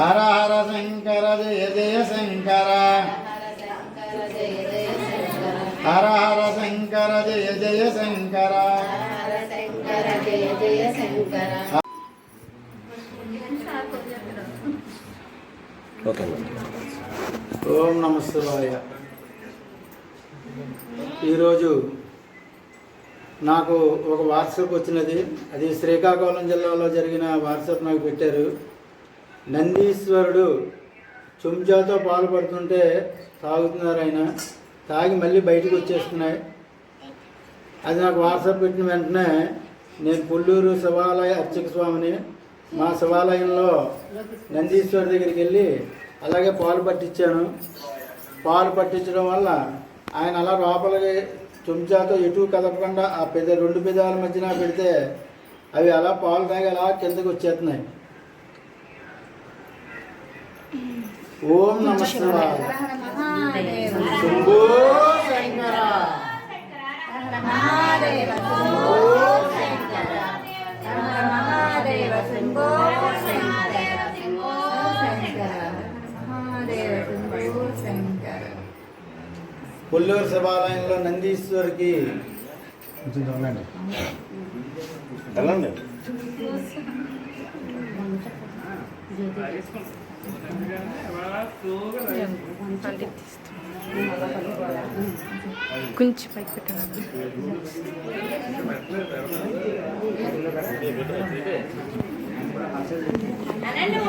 హర హర శంకర జయ జయ శంకర. హర హర శంకర జయ జయ శంకర. ఓకే ఓం ఈరోజు నాకు ఒక వాట్సాప్ వచ్చినది. అది శ్రీకాకుళం జిల్లాలో జరిగిన వాట్సాప్ నాకు పెట్టారు. నందీశ్వరుడు చుంచాతో పాలు పడుతుంటే తాగుతున్నారు ఆయన. తాగి మళ్ళీ బయటకు వచ్చేస్తున్నాయి. అది నాకు వాట్సాప్ పెట్టిన వెంటనే నేను పుల్లూరు శివాలయ అర్చక స్వామిని మా శివాలయంలో నందీశ్వరి దగ్గరికి వెళ్ళి అలాగే పాలు పట్టించాను. పాలు పట్టించడం వల్ల ఆయన అలా లోపలికి చుంచాతో ఎటు కదపకుండా ఆ పెద్ద రెండు పెదాల మధ్యన పెడితే అవి అలా పాలు తాగి అలా కిందకి వచ్చేస్తున్నాయి. ఓం నమ శివాయ. శంభో శంకర. పుల్లూరు శివాలయంలో నందీశ్వరికి వెళ్ళండి. కొంచెం పైకి పెట్టాను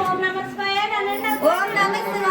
ఓం నమస్కారం ఓం నమస్కారం